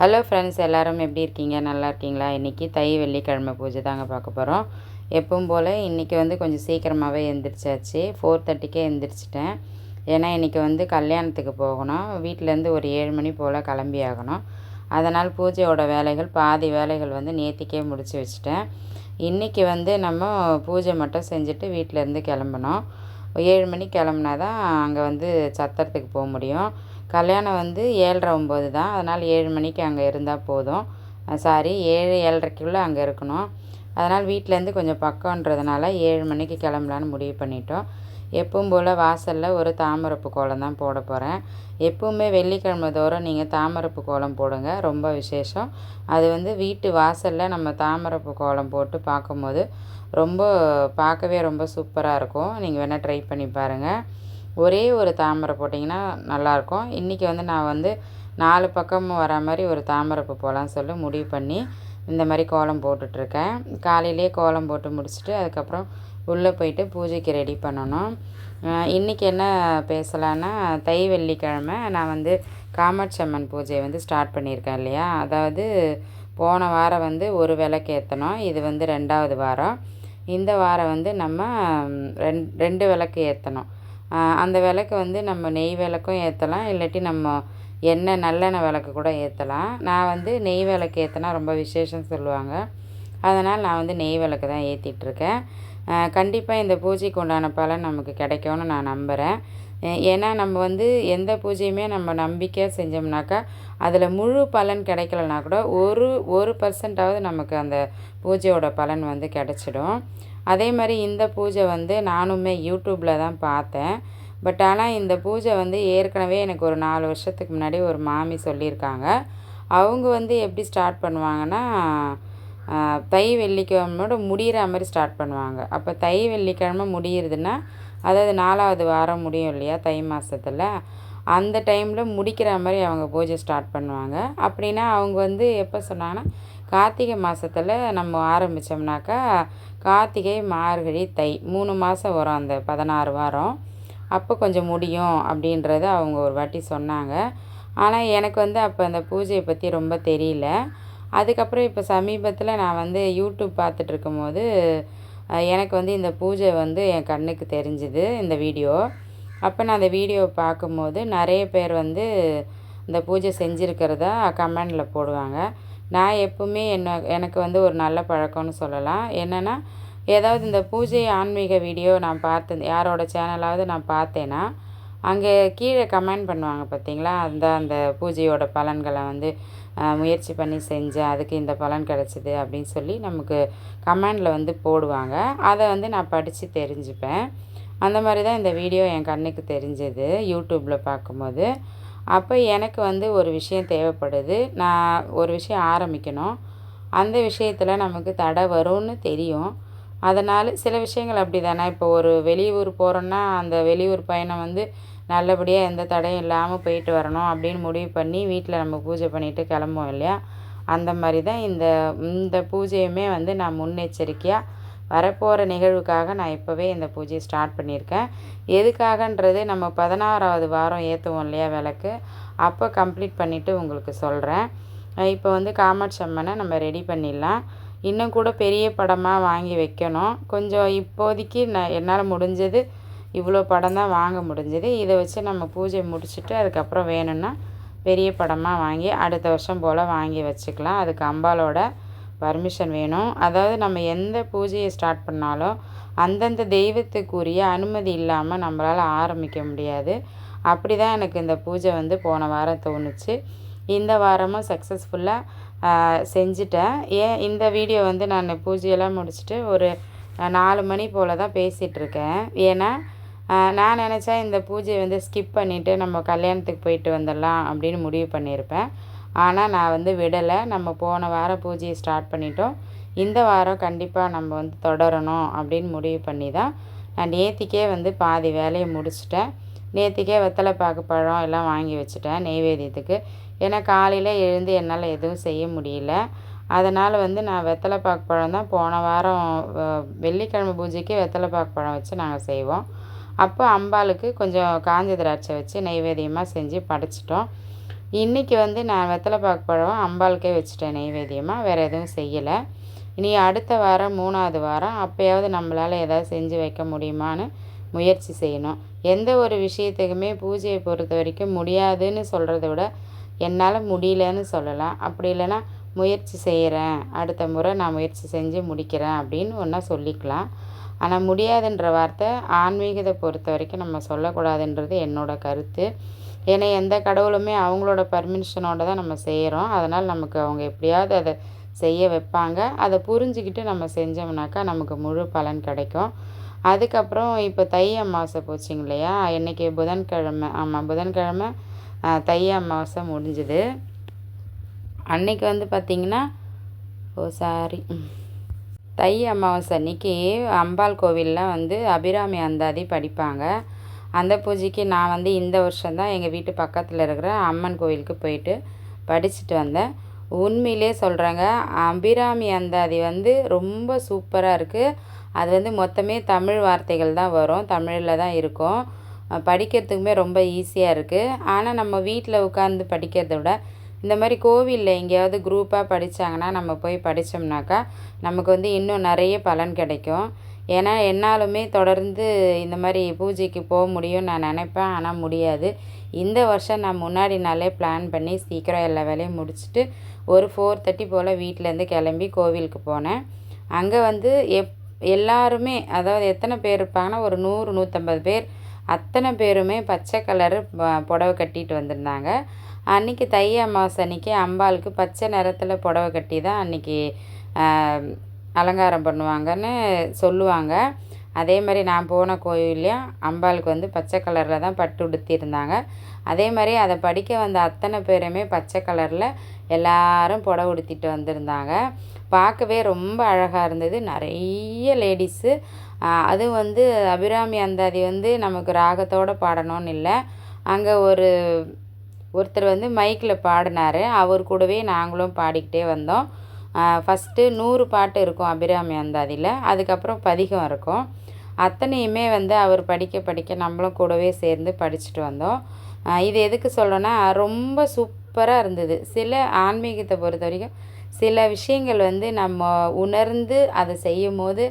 Hello friends எல்லோரும் எப்படி இருக்கீங்க? நல்லா இருக்கீங்களா? இன்றைக்கி தை வெள்ளிக்கிழமை பூஜை தாங்க பார்க்க போகிறோம் எப்பவும் போல் இன்றைக்கி வந்து கொஞ்சம் சீக்கிரமாகவே எழுந்திரிச்சாச்சு ஃபோர் தேர்ட்டிக்கே எழுந்திரிச்சிட்டேன் ஏன்னா இன்றைக்கி வந்து கல்யாணத்துக்கு போகணும். வீட்டிலேருந்து ஒரு ஏழு மணி போல் கிளம்பி ஆகணும். அதனால் பூஜையோட வேலைகள் பாதி வேலைகள் வந்து நேற்றுக்கே முடித்து வச்சுட்டேன். இன்றைக்கி வந்து நம்ம பூஜை மட்டும் செஞ்சுட்டு வீட்டிலேருந்து கிளம்பணும். ஏழு மணிக்கு கிளம்புனா தான் அங்கே வந்து சத்திரத்துக்கு போக முடியும். கல்யாணம் வந்து ஏழரை ஒம்பது தான். அதனால் ஏழு மணிக்கு அங்கே இருந்தால் போதும். சாரி ஏழு ஏழரைக்குள்ளே அங்கே இருக்கணும். அதனால் வீட்டிலேருந்து கொஞ்சம் பக்கன்றதுனால ஏழு மணிக்கு கிளம்பலான்னு முடிவு பண்ணிட்டோம். எப்பவும் போல் வாசலில் ஒரு தாமரப்பு கோலம் தான் போட போகிறேன். எப்பவுமே வெள்ளிக்கிழமை தோறும் நீங்கள் தாமரப்பு கோலம் போடுங்க. ரொம்ப விசேஷம். அது வந்து வீட்டு வாசலில் நம்ம தாமரப்பு கோலம் போட்டு பார்க்கும்போது ரொம்ப பார்க்கவே ரொம்ப சூப்பராக இருக்கும். நீங்கள் வேணால் ட்ரை பண்ணி பாருங்கள் ஒரே ஒரு தாமரை போட்டிங்கன்னா நல்லாயிருக்கும் இன்றைக்கி வந்து நான் வந்து நாலு பக்கமும் வர மாதிரி ஒரு தாமரைப்பூ போகலான்னு சொல்லி முடிவு பண்ணி இந்த மாதிரி கோலம் போட்டுட்ருக்கேன். காலையிலே கோலம் போட்டு முடிச்சுட்டு அதுக்கப்புறம் உள்ளே போயிட்டு பூஜைக்கு ரெடி பண்ணணும். இன்றைக்கி என்ன பேசலான்னா தை வெள்ளிக்கிழமை நான் வந்து காமாட்சி அம்மன் பூஜையை வந்து ஸ்டார்ட் பண்ணியிருக்கேன் இல்லையா? அதாவது போன வாரம் வந்து ஒரு விளக்கு ஏற்றணும் இது வந்து ரெண்டாவது வாரம். இந்த வாரம் வந்து நம்ம ரெண் ரெண்டு விளக்கு ஏற்றணும் அந்த விளக்கு வந்து நம்ம நெய் விளக்கும் ஏற்றலாம் இல்லாட்டி நம்ம எண்ணெய் நல்லெண்ணெய் விளக்கு கூட ஏற்றலாம் நான் வந்து நெய் விளக்கு ஏற்றினா ரொம்ப விசேஷம் சொல்லுவாங்க. அதனால் நான் வந்து நெய் விளக்கு தான் ஏற்றிட்டுருக்கேன் கண்டிப்பாக இந்த பூஜைக்கு உண்டான பலன் நமக்கு கிடைக்கும்னு நான் நம்புகிறேன் ஏன்னா நம்ம வந்து எந்த பூஜையுமே நம்ம நம்பிக்கையாக செஞ்சோம்னாக்கா அதில் முழு பலன் கிடைக்கலனா கூட ஒரு ஒரு பர்சன்டாவது நமக்கு அந்த பூஜையோட பலன் வந்து கிடச்சிடும். அதே மாதிரி இந்த பூஜை வந்து நானுமே யூடியூப்பில் தான் பார்த்தேன். பட் ஆனால் இந்த பூஜை வந்து ஏற்கனவே எனக்கு ஒரு நாலு வருஷத்துக்கு முன்னாடி ஒரு மாமி சொல்லியிருக்காங்க. அவங்க வந்து எப்படி ஸ்டார்ட் பண்ணுவாங்கன்னா தை வெள்ளிக்கிழமையோட முடிகிற மாதிரி ஸ்டார்ட் பண்ணுவாங்க. அப்போ தை வெள்ளிக்கிழமை முடிகிறதுன்னா அதாவது நாலாவது வாரம் முடியும் இல்லையா தை மாதத்தில் அந்த டைமில் முடிக்கிற மாதிரி அவங்க பூஜை ஸ்டார்ட் பண்ணுவாங்க. அப்படின்னா அவங்க வந்து எப்போ சொன்னாங்கன்னா கார்த்திகை மாதத்தில் நம்ம ஆரம்பித்தோம்னாக்கா கார்த்திகை மார்கழி தை மூணு மாதம் வரும் அந்த பதினாறு வாரம். அப்போ கொஞ்சம் முடியும் அப்படின்றத அவங்க ஒரு வாட்டி சொன்னாங்க. ஆனால் எனக்கு வந்து அப்போ அந்த பூஜையை பற்றி ரொம்ப தெரியல. அதுக்கப்புறம் இப்போ சமீபத்தில் நான் வந்து யூடியூப் பார்த்துட்ருக்கும் போது எனக்கு வந்து இந்த பூஜை வந்து என் கண்ணுக்கு தெரிஞ்சுது இந்த வீடியோ. அப்போ நான் அந்த வீடியோவை பார்க்கும்போது நிறைய பேர் வந்து இந்த பூஜை செஞ்சுருக்கிறதா கமெண்டில் போடுவாங்க. நான் எப்பவுமே என்ன எனக்கு வந்து ஒரு நல்ல பழக்கம்னு சொல்லலாம். என்னென்னா ஏதாவது இந்த பூஜை ஆன்மீக வீடியோ நான் பார்த்து யாரோட சேனலாவது நான் பார்த்தேன்னா அங்கே கீழே கமெண்ட் பண்ணுவாங்க பார்த்தீங்களா அந்த அந்த பூஜையோட பலன்களை வந்து முயற்சி பண்ணி செஞ்சேன் அதுக்கு இந்த பலன் கிடச்சிது அப்படின்னு சொல்லி நமக்கு கமெண்டில் வந்து போடுவாங்க. அதை வந்து நான் படித்து தெரிஞ்சுப்பேன். அந்த மாதிரி தான் இந்த வீடியோ என் கண்ணுக்கு தெரிஞ்சது யூடியூப்பில் பார்க்கும்போது. அப்போ எனக்கு வந்து ஒரு விஷயம் தேவைப்படுது. நான் ஒரு விஷயம் ஆரம்பிக்கணும். அந்த விஷயத்தில் நமக்கு தடை வரும்னு தெரியும். அதனால் சில விஷயங்கள் அப்படி தானே இப்போ ஒரு வெளியூர் போகிறோன்னா அந்த வெளியூர் பயணம் வந்து நல்லபடியாக எந்த தடையும் இல்லாமல் போயிட்டு வரணும் அப்படின்னு முடிவு பண்ணி வீட்டில் நம்ம பூஜை பண்ணிவிட்டு கிளம்புவோம் இல்லையா? அந்த மாதிரி தான் இந்த இந்த பூஜையுமே வந்து நான் முன்னெச்சரிக்கையாக வரப்போகிற நிகழ்வுக்காக நான் இப்போவே இந்த பூஜையை ஸ்டார்ட் பண்ணியிருக்கேன். எதுக்காகன்றது நம்ம பதினாறாவது வாரம் ஏற்றுவோம் இல்லையா விளக்கு? அப்போ கம்ப்ளீட் பண்ணிவிட்டு உங்களுக்கு சொல்கிறேன் இப்போ வந்து காமாட்சி அம்மனை நம்ம ரெடி பண்ணிடலாம். இன்னும் கூட பெரிய படமாக வாங்கி வைக்கணும். கொஞ்சம் இப்போதைக்கு நான் என்னால் முடிஞ்சது இவ்வளோ படம் தான் வாங்க முடிஞ்சது. இதை வச்சு நம்ம பூஜை முடிச்சுட்டு அதுக்கப்புறம் வேணும்னா பெரிய படமாக வாங்கி அடுத்த வருஷம் போல் வாங்கி வச்சுக்கலாம். அதுக்கு அம்பாலோட பர்மிஷன் வேணும். அதாவது நம்ம எந்த பூஜையை ஸ்டார்ட் பண்ணாலும் அந்தந்த தெய்வத்துக்குரிய அனுமதி இல்லாமல் நம்மளால் ஆரம்பிக்க முடியாது. அப்படி தான் எனக்கு இந்த பூஜை வந்து போன வாரம் தோணுச்சு. இந்த வாரமும் சக்ஸஸ்ஃபுல்லாக செஞ்சுட்டேன். ஏன் இந்த வீடியோ வந்து நான் பூஜையெல்லாம் முடிச்சுட்டு ஒரு நாலு மணி போல் தான் பேசிகிட்ருக்கேன் ஏன்னா நான் நினச்சா இந்த பூஜையை வந்து ஸ்கிப் பண்ணிவிட்டு நம்ம கல்யாணத்துக்கு போயிட்டு வந்துடலாம் அப்படின்னு முடிவு பண்ணியிருப்பேன். ஆனால் நான் வந்து விடலை. நம்ம போன வாரம் பூஜையை ஸ்டார்ட் பண்ணிட்டோம். இந்த வாரம் கண்டிப்பாக நம்ம வந்து தொடரணும் அப்படின்னு முடிவு பண்ணி தான் நான் நேற்றுக்கே வந்து பாதி வேலையை முடிச்சிட்டேன். நேற்றுக்கே வெத்தலை பாக்கு பழம் எல்லாம் வாங்கி வச்சுட்டேன் நெய்வேதியத்துக்கு ஏன்னா காலையில் எழுந்து என்னால் எதுவும் செய்ய முடியல. அதனால் வந்து நான் வெத்தலை பாக்கு பழம் தான் போன வாரம் வெள்ளிக்கிழமை பூஜைக்கு வெத்தலை பாக்கு பழம் வச்சு நாங்கள் செய்வோம். அப்போ அம்பாளுக்கு கொஞ்சம் காஞ்ச திராட்சை வச்சு நெய்வேத்தியமாக செஞ்சு படைச்சிட்டோம். இன்றைக்கி வந்து நான் வெத்தலை பாக்கு பழம் அம்பாளுக்கே வச்சுட்டேன் நெய்வேத்தியமாக வேறு எதுவும் செய்யலை. இனி அடுத்த வாரம் மூணாவது வாரம் அப்போயாவது நம்மளால் ஏதாவது செஞ்சு வைக்க முடியுமான்னு முயற்சி செய்யணும். எந்த ஒரு விஷயத்துக்குமே பூஜையை பொறுத்த வரைக்கும் முடியாதுன்னு சொல்கிறத விட என்னால் முடியலன்னு சொல்லலாம். அப்படி இல்லைன்னா முயற்சி செய்கிறேன் அடுத்த முறை நான் முயற்சி செஞ்சு முடிக்கிறேன் அப்படின்னு ஒன்றா சொல்லிக்கலாம். ஆனால் முடியாதுன்ற வார்த்தை ஆன்மீகத்தை பொறுத்த வரைக்கும் நம்ம சொல்லக்கூடாதுன்றது என்னோடய கருத்து. ஏன்னா எந்த கடவுளுமே அவங்களோட பர்மிஷனோட தான் நம்ம செய்கிறோம் அதனால் நமக்கு அவங்க எப்படியாவது அதை செய்ய வைப்பாங்க. அதை புரிஞ்சுக்கிட்டு நம்ம செஞ்சோம்னாக்கா நமக்கு முழு பலன் கிடைக்கும். அதுக்கப்புறம் இப்போ தை அமாவாசை போச்சுங்க இல்லையா? இன்றைக்கி புதன்கிழமை. ஆமாம் புதன்கிழமை தை அமாவாசை முடிஞ்சுது. அன்னைக்கு வந்து பார்த்திங்கன்னா ஓ சாரி தை அமாவாசை அன்னைக்கு அம்பாள் கோவிலில் வந்து அபிராமி அந்தாதி படிப்பாங்க. அந்த பூஜைக்கு நான் வந்து இந்த வருஷம்தான் எங்கள் வீட்டு பக்கத்தில் இருக்கிற அம்மன் கோவிலுக்கு போயிட்டு படிச்சுட்டு வந்தேன். உண்மையிலே சொல்கிறேங்க அபிராமி அந்தாதி வந்து ரொம்ப சூப்பராக இருக்குது அது வந்து மொத்தமே தமிழ் வார்த்தைகள் தான் வரும் தமிழில் தான் இருக்கும். படிக்கிறதுக்குமே ரொம்ப ஈஸியாக இருக்குது ஆனால் நம்ம வீட்டில் உட்காந்து படிக்கிறத விட இந்த மாதிரி கோவிலில் எங்கேயாவது குரூப்பாக படித்தாங்கன்னா நம்ம போய் படித்தோம்னாக்கா நமக்கு வந்து இன்னும் நிறைய பலன் கிடைக்கும். ஏன்னா என்னாலுமே தொடர்ந்து இந்த மாதிரி பூஜைக்கு போக முடியும்னு நான் நினைப்பேன். ஆனால் முடியாது. இந்த வருஷம் நான் முன்னாடி நாளே பிளான் பண்ணி சீக்கிரம் எல்லா வேலையும் முடிச்சுட்டு ஒரு ஃபோர் தேர்ட்டி போல் வீட்டிலேருந்து கிளம்பி கோவிலுக்கு போனேன். அங்கே வந்து எப் எல்லாருமே அதாவது எத்தனை பேர் இருப்பாங்கன்னா ஒரு நூறு நூற்றம்பது பேர். அத்தனை பேருமே பச்சை கலரு புடவை கட்டிட்டு வந்திருந்தாங்க. அன்றைக்கி தை அமாவாசை அன்றைக்கி அம்பாளுக்கு பச்சை நிறத்தில் புடவை கட்டி தான் அன்றைக்கி அலங்காரம் பண்ணுவாங்கன்னு சொல்லுவாங்க. அதே மாதிரி நான் போன கோயில்லையும் அம்பாளுக்கு வந்து பச்சை கலரில் தான் பட்டு உடுத்தியிருந்தாங்க. அதே மாதிரி அதை படிக்க வந்த அத்தனை பேருமே பச்சை கலரில் எல்லாரும் புடவை உடுத்திட்டு வந்திருந்தாங்க. பார்க்கவே ரொம்ப அழகாக இருந்தது. நிறைய லேடிஸு அது வந்து அபிராமி அந்தாதி வந்து நமக்கு ராகத்தோடு பாடணும்னு இல்லை. அங்கே ஒரு ஒருத்தர் வந்து மைக்கில் பாடினார். அவர் கூடவே நாங்களும் பாடிக்கிட்டே வந்தோம். ஃபஸ்ட்டு நூறு பாட்டு இருக்கும் அபிராமி அந்தாதியில் அதுக்கப்புறம் பதிகம் இருக்கும். அத்தனையுமே வந்து அவர் படிக்க படிக்க நம்மளும் கூடவே சேர்ந்து படிச்சுட்டு வந்தோம். இது எதுக்கு சொல்கிறோன்னா ரொம்ப சூப்பராக இருந்தது. சில ஆன்மீகத்தை பொறுத்த வரைக்கும் சில விஷயங்கள் வந்து நம்ம உணர்ந்து அதை செய்யும் போது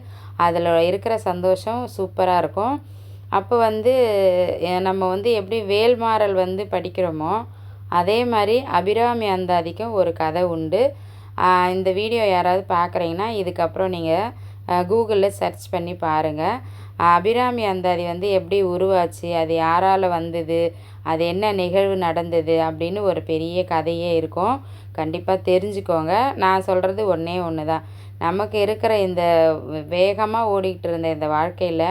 அதில் இருக்கிற சந்தோஷம் சூப்பராக இருக்கும். அப்போ வந்து நம்ம வந்து எப்படி வேல்மாறல் வந்து படிக்கிறோமோ அதே மாதிரி அபிராமி அந்தாதிக்கும் ஒரு கதை உண்டு. இந்த வீடியோ யாராவது பார்க்குறீங்கன்னா இதுக்கப்புறம் நீங்கள் கூகுளில் சர்ச் பண்ணி பாருங்கள் அபிராமி அந்தாதி வந்து எப்படி உருவாச்சு அது யாரால் வந்தது அது என்ன நிகழ்வு நடந்தது அப்படின்னு ஒரு பெரிய கதையே இருக்கும். கண்டிப்பாக தெரிஞ்சுக்கோங்க. நான் சொல்கிறது ஒன்றே ஒன்று தான் நமக்கு இருக்கிற இந்த வேகமாக ஓடிக்கிட்டு இருந்த இந்த வாழ்க்கையில்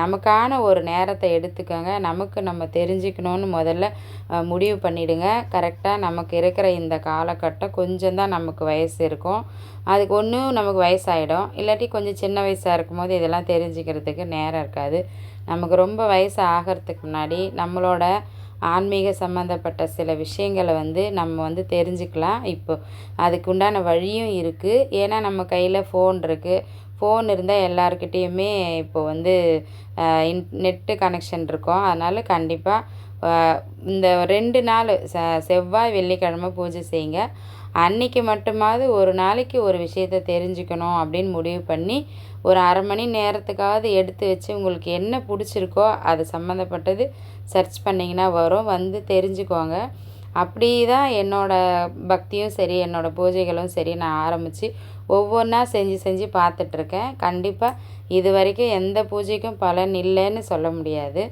நமக்கான ஒரு நேரத்தை எடுத்துக்கோங்க. நமக்கு நம்ம தெரிஞ்சுக்கணுன்னு முதல்ல முடிவு பண்ணிவிடுங்க கரெக்டாக நமக்கு இருக்கிற இந்த காலகட்டம் கொஞ்சம் தான் நமக்கு வயசு இருக்கும். அதுக்கு ஒன்றும் நமக்கு வயசாகிடும் இல்லாட்டி கொஞ்சம் சின்ன வயசாக இருக்கும்போது இதெல்லாம் தெரிஞ்சுக்கிறதுக்கு நேரம் இருக்காது. நமக்கு ரொம்ப வயசு ஆகிறதுக்கு முன்னாடி நம்மளோட ஆன்மீக சம்மந்தப்பட்ட சில விஷயங்களை வந்து நம்ம வந்து தெரிஞ்சுக்கலாம். இப்போ அதுக்குண்டான வழியும் இருக்குது ஏன்னா நம்ம கையில் ஃபோன் இருக்குது ஃபோன் இருந்தால் எல்லாருக்கிட்டேயுமே இப்போ வந்து இன் நெட்டு கனெக்ஷன் இருக்கும். அதனால் கண்டிப்பாக இந்த ரெண்டு நாள் ச செவ்வாய் வெள்ளிக்கிழமை பூஜை செய்யுங்க. அன்றைக்கி மட்டுமாவது ஒரு நாளைக்கு ஒரு விஷயத்த தெரிஞ்சுக்கணும் அப்படின்னு முடிவு பண்ணி ஒரு அரை மணி நேரத்துக்காவது எடுத்து வச்சு உங்களுக்கு என்ன பிடிச்சிருக்கோ அது சம்மந்தப்பட்டது சர்ச் பண்ணிங்கன்னா வரும். வந்து தெரிஞ்சுக்கோங்க. அப்படி தான் என்னோடய பக்தியும் சரி என்னோடய பூஜைகளும் சரி நான் ஆரம்பித்து ஒவ்வொன்றா செஞ்சு செஞ்சு பார்த்துட்ருக்கேன். கண்டிப்பாக இது வரைக்கும் எந்த பூஜைக்கும் பலன் இல்லைன்னு சொல்ல முடியாது.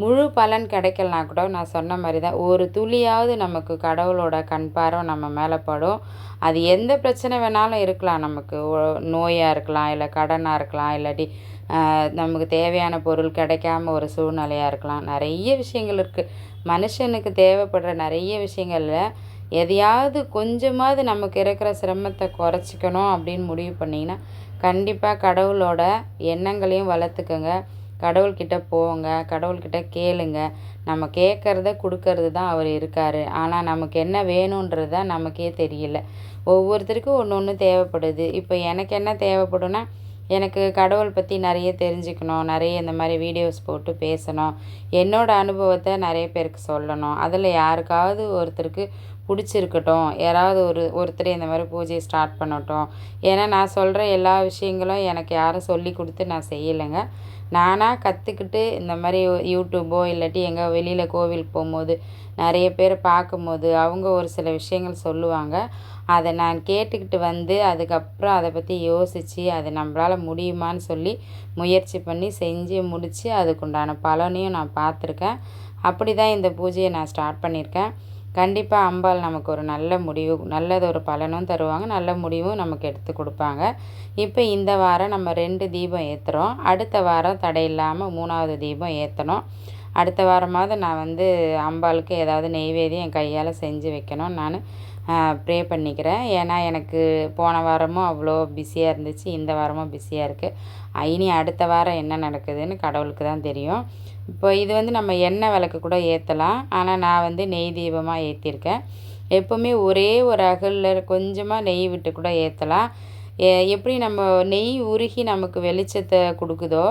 முழு பலன் கிடைக்கலனா கூட நான் சொன்ன மாதிரி தான் ஒரு துளியாவது நமக்கு கடவுளோட கண் பார்வை நம்ம மேலே படும். அது எந்த பிரச்சனை வேணாலும் இருக்கலாம் நமக்கு நோயாக இருக்கலாம் இல்லை கடனாக இருக்கலாம் இல்லாட்டி நமக்கு தேவையான பொருள் கிடைக்காம ஒரு சூழ்நிலையாக இருக்கலாம். நிறைய விஷயங்கள் இருக்குது மனுஷனுக்கு தேவைப்படுற நிறைய விஷயங்களில் எதையாவது கொஞ்சமாவது நமக்கு இருக்கிற சிரமத்தை குறைச்சிக்கணும் அப்படின்னு முடிவு பண்ணிங்கன்னா கண்டிப்பாக கடவுளோட எண்ணங்களையும் வளர்த்துக்கோங்க. கடவுள்கிட்ட போங்க கடவுள்கிட்ட கேளுங்க. நம்ம கேட்குறத கொடுக்கறது தான் அவர் இருக்கார். ஆனால் நமக்கு என்ன வேணுன்றது தான் நமக்கே தெரியல. ஒவ்வொருத்தருக்கும் ஒன்று ஒன்று தேவைப்படுது. இப்போ எனக்கு என்ன தேவைப்படும்னா எனக்கு கடவுள் பற்றி நிறைய தெரிஞ்சுக்கணும் நிறைய இந்த மாதிரி வீடியோஸ் போட்டு பேசணும். என்னோடய அனுபவத்தை நிறைய பேருக்கு சொல்லணும். அதில் யாருக்காவது ஒருத்தருக்கு பிடிச்சிருக்கட்டும். யாராவது ஒரு ஒருத்தர் இந்த மாதிரி பூஜையை ஸ்டார்ட் பண்ணட்டும். ஏன்னா நான் சொல்கிற எல்லா விஷயங்களும் எனக்கு யாரும் சொல்லி கொடுத்து நான் செய்யலைங்க. நானாக கற்றுக்கிட்டு இந்த மாதிரி யூடியூப்போ இல்லாட்டி எங்கே வெளியில் கோவில் போகும்போது நிறைய பேர் பார்க்கும்போது அவங்க ஒரு சில விஷயங்கள் சொல்லுவாங்க. அதை நான் கேட்டுக்கிட்டு வந்து அதுக்கப்புறம் அதை பற்றி யோசித்து அது நம்மளால் முடியுமான்னு சொல்லி முயற்சி பண்ணி செஞ்சு முடித்து அதுக்குண்டான பலனையும் நான் பார்த்துருக்கேன். அப்படி தான் இந்த பூஜையை நான் ஸ்டார்ட் பண்ணியிருக்கேன். கண்டிப்பாக அம்பாள் நமக்கு ஒரு நல்ல முடிவு நல்லது ஒரு பலனும் தருவாங்க. நல்ல முடிவும் நமக்கு எடுத்து கொடுப்பாங்க. இப்போ இந்த வாரம் நம்ம ரெண்டு தீபம் ஏற்றுறோம் அடுத்த வாரம் தடை இல்லாமல் மூணாவது தீபம் ஏற்றணும் அடுத்த வாரமாவது நான் வந்து அம்பாளுக்கு ஏதாவது நெய்வேதியம் என் கையால் செஞ்சு வைக்கணும் நான் ப்ரே பண்ணிக்கிறேன். ஏன்னா எனக்கு போன வாரமும் அவ்வளோ பிஸியாக இருந்துச்சு. இந்த வாரமும் பிஸியாக இருக்குது இனி அடுத்த வாரம் என்ன நடக்குதுன்னு கடவுளுக்கு தான் தெரியும். இப்போ இது வந்து நம்ம எண்ணெய் விளக்கு கூட ஏற்றலாம் ஆனால் நான் வந்து நெய் தீபமாக ஏற்றிருக்கேன் எப்போவுமே ஒரே ஒரு அகலில் கொஞ்சமாக நெய் விட்டு கூட ஏற்றலாம் எப்படி நம்ம நெய் உருகி நமக்கு வெளிச்சத்தை கொடுக்குதோ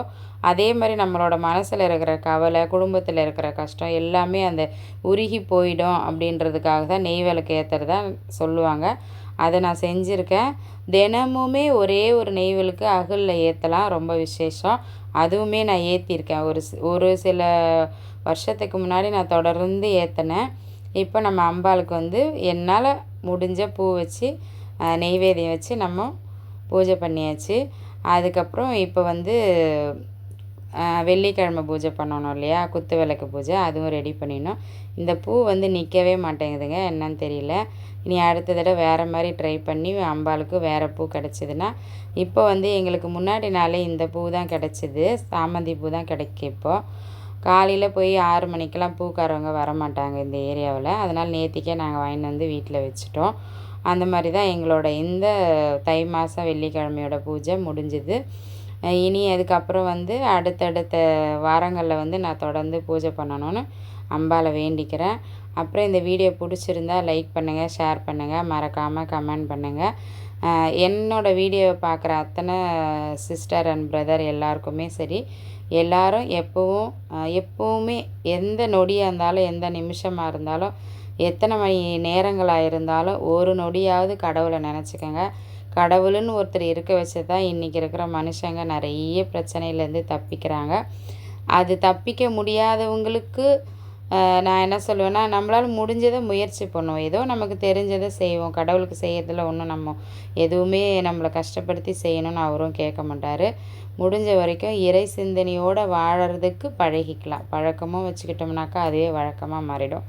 அதே மாதிரி நம்மளோட மனசில் இருக்கிற கவலை குடும்பத்தில் இருக்கிற கஷ்டம் எல்லாமே அந்த உருகி போயிடும் அப்படின்றதுக்காக தான் நெய் விளக்கு ஏற்றுறதா சொல்லுவாங்க. அதை நான் செஞ்சுருக்கேன். தினமுமே ஒரே ஒரு நெய் விளக்கு அகலில் ஏற்றலாம் ரொம்ப விசேஷம். அதுவுமே நான் ஏற்றிருக்கேன் ஒரு ஒரு சில வருஷத்துக்கு முன்னாடி நான் தொடர்ந்து ஏற்றினேன் இப்போ நம்ம அம்பாளுக்கு வந்து என்னால் முடிஞ்ச பூ வச்சு நெய்வேதியம் வச்சு நம்ம பூஜை பண்ணியாச்சு. அதுக்கப்புறம் இப்போ வந்து வெள்ளிக்கிழமை பூஜை பண்ணணும் இல்லையா? குத்து விளக்கு பூஜை அதுவும் ரெடி பண்ணிடணும். இந்த பூ வந்து நிற்கவே மாட்டேங்குதுங்க. என்னன்னு தெரியல. இனி அடுத்த தடவை வேறு மாதிரி ட்ரை பண்ணி அம்பாளுக்கு வேறு பூ கிடச்சிதுன்னா இப்போ வந்து எங்களுக்கு முன்னாடி நாளே இந்த பூ தான் கிடச்சிது. சாமந்தி பூ தான் கிடைக்கும் இப்போது காலையில் போய் ஆறு மணிக்கெலாம் பூக்காரவங்க வர மாட்டாங்க இந்த ஏரியாவில். அதனால் நேற்றுக்கே நாங்கள் வாங்கிட்டு வந்து வீட்டில் வச்சுட்டோம். அந்த மாதிரி தான் எங்களோட இந்த தை மாதம் வெள்ளிக்கிழமையோட பூஜை முடிஞ்சுது. இனி அதுக்கப்புறம் வந்து அடுத்தடுத்த வாரங்களில் வந்து நான் தொடர்ந்து பூஜை பண்ணணும்னு அம்பாவை வேண்டிக்கிறேன். அப்புறம் இந்த வீடியோ பிடிச்சிருந்தா லைக் பண்ணுங்கள் ஷேர் பண்ணுங்கள் மறக்காமல் கமெண்ட் பண்ணுங்கள் என்னோடய வீடியோவை பார்க்குற அத்தனை சிஸ்டர் அண்ட் பிரதர் எல்லாருக்குமே சரி எல்லோரும் எப்போவும் எப்போவுமே எந்த நொடியாக இருந்தாலும் எந்த நிமிஷமாக இருந்தாலும் எத்தனை மணி நேரங்களாக இருந்தாலும் ஒரு நொடியாவது கடவுளை நினச்சிக்கோங்க. கடவுளுன்னு ஒருத்தர் இருக்க வச்சு தான் இன்றைக்கி இருக்கிற மனுஷங்க நிறைய பிரச்சனையிலேருந்து தப்பிக்கிறாங்க. அது தப்பிக்க முடியாதவங்களுக்கு நான் என்ன சொல்லுவேன்னா நம்மளால் முடிஞ்சதை முயற்சி பண்ணுவோம். ஏதோ நமக்கு தெரிஞ்சதை செய்வோம். கடவுளுக்கு செய்யறதில் ஒன்றும் நம்ம எதுவுமே நம்மளை கஷ்டப்படுத்தி செய்யணும்னு அவரும் கேட்க மாட்டார். முடிஞ்ச வரைக்கும் இறை சிந்தனையோடு வாழறதுக்கு பழகிக்கலாம். பழக்கமும் வச்சுக்கிட்டோம்னாக்கா அதுவே வழக்கமாக மாறிடும்.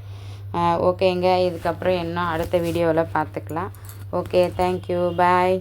ஓகேங்க. இதுக்கப்புறம் இன்னும் அடுத்த வீடியோவில் பார்த்துக்கலாம். Okay thank you bye